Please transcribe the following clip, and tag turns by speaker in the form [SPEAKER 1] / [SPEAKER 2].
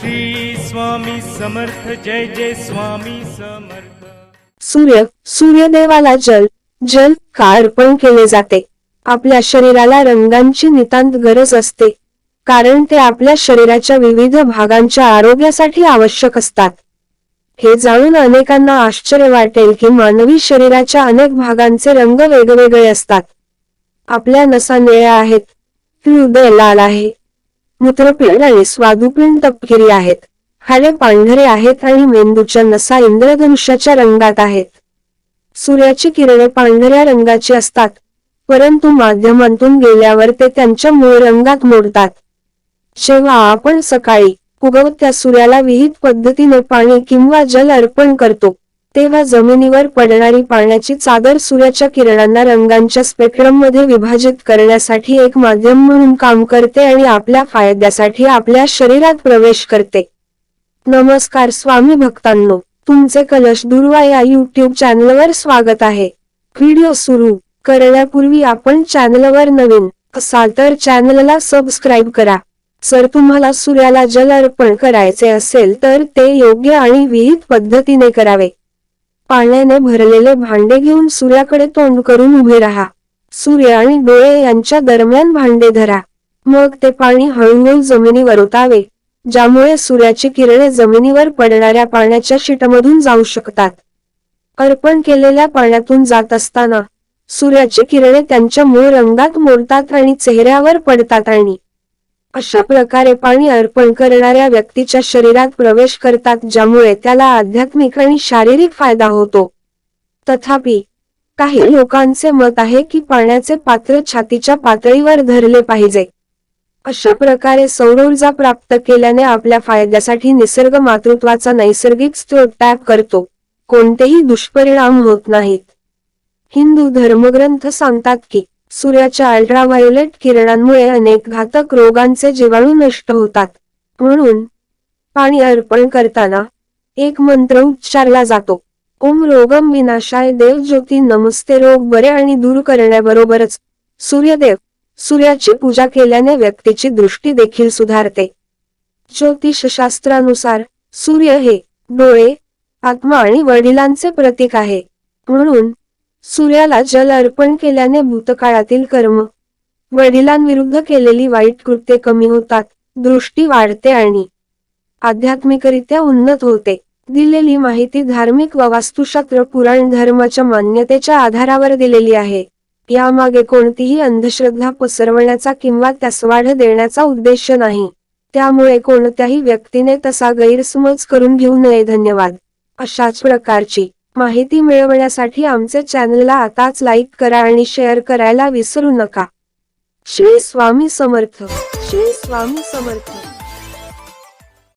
[SPEAKER 1] श्री स्वामी समर्थ जय जय स्वामी समर्थ.
[SPEAKER 2] सूर्य सूर्यदेवाला जल जल का अर्पण केले जाते. आपल्या शरीराला रंगांची नितांत गरज असते. कारण ते आपल्या शरीराच्या विविध भागांच्या आरोग्यासाठी आवश्यक असतात. हे जाणून अनेकांना आश्चर्य वाटेल की मानवी शरीराच्या अनेक भागांचे रंग वेगवेगळे असतात. आपल्या नसा निळ्या आहेत. हृदय लाल आहे. मूत्रपिंड आणि स्वादुपिंड तपकिरी आहेत. हाडे पांढरे आहेत आणि मेंदूच्या नसा इंद्रधनुष्याच्या रंगात आहेत. सूर्याची किरणे पांढऱ्या रंगाची असतात परंतु माध्यमांतून गेल्यावर ते त्यांच्या मूळ रंगात मोडतात. जेव्हा आपण सकाळी उगवत्या सूर्याला विहित पद्धतीने पाणी किंवा जल अर्पण करतो तेव्हा जमिनीवर पडणारी पाण्याची चादर सूर्याच्या किरणांना रंगांच्या स्पेक्ट्रममध्ये विभाजित करण्यासाठी एक माध्यम म्हणून काम करते आणि आपल्या फायद्यासाठी आपल्या शरीरात प्रवेश करते. नमस्कार स्वामी भक्तांनो तुमचे कलश दुर्वा या युट्यूब चॅनलवर स्वागत आहे. व्हिडिओ सुरू करण्यापूर्वी आपण चॅनलवर नवीन असाल तर चॅनलला सबस्क्राईब करा. जर तुम्हाला सूर्याला जल अर्पण करायचे असेल तर ते योग्य आणि विहित पद्धतीने करावे. पाण्याने भरलेले भांडे घेऊन सूर्याकडे तोंड करून उभे राहा. सूर्य आणि डोळे यांच्या दरम्यान भांडे धरा. मग ते पाणी हळूहळू जमिनीवर उतावे ज्यामुळे सूर्याची किरणे जमिनीवर पडणाऱ्या पाण्याच्या शीटमधून जाऊ शकतात. अर्पण केलेल्या पाण्यातून जात असताना सूर्याची किरणे त्यांच्या मूळ रंगात मोडतात आणि चेहऱ्यावर पडतात आणि अशा प्रकारे पाणी अर्पण करणाऱ्या व्यक्तीच्या शरीरात प्रवेश करतात ज्यामुळे त्याला आध्यात्मिक आणि शारीरिक फायदा होतो. तथापि काही लोकांचे मत आहे की पाण्याचे पात्र छातीच्या पातळीवर धरले पाहिजे. अशा प्रकारे सौरऊर्जा प्राप्त केल्याने आपल्या फायद्यासाठी निसर्ग मातृत्वाचा नैसर्गिक स्त्रोत टॅप करतो. कोणतेही दुष्परिणाम होत नाहीत. हिंदू धर्मग्रंथ सांगतात की सूर्याच्या अल्ट्राव्हायोलेट किरणांमुळे अनेक घातक रोगांचे जीवाणू नष्ट होतात. म्हणून पाणी अर्पण करताना एक मंत्र उच्चारला जातो. ओम रोगम विनाशाय देव ज्योती नमस्ते रोग बरे आणि दूर करण्याबरोबरच सूर्यदेव सूर्याची पूजा केल्याने व्यक्तीची दृष्टी देखील सुधारते. ज्योतिषशास्त्रानुसार सूर्य हे डोळे आत्मा आणि वडिलांचे प्रतीक आहे. म्हणून सूर्याला जल अर्पण केल्याने भूतकाळातील कर्म. वडिलांविरुद्ध केलेली वाईट कृत्ये कमी होतात दृष्टी वाढते आणि आध्यात्मिकरित्या उन्नत होते. दिलेली माहिती धार्मिक व वास्तुशास्त्र पुराण धर्माच्या मान्यतेच्या आधारावर दिलेली आहे. यामागे कोणतीही अंधश्रद्धा पसरवण्याचा किंवा त्यास वाढ देण्याचा उद्देश नाही. त्यामुळे कोणत्याही व्यक्तीने तसा गैरसमज करून घेऊ नये. धन्यवाद. अशाच प्रकारची माहिती मिळवण्यासाठी आमचे चॅनलला आताच लाईक करा आणि शेअर करायला विसरू नका. श्री स्वामी समर्थ. श्री स्वामी समर्थ.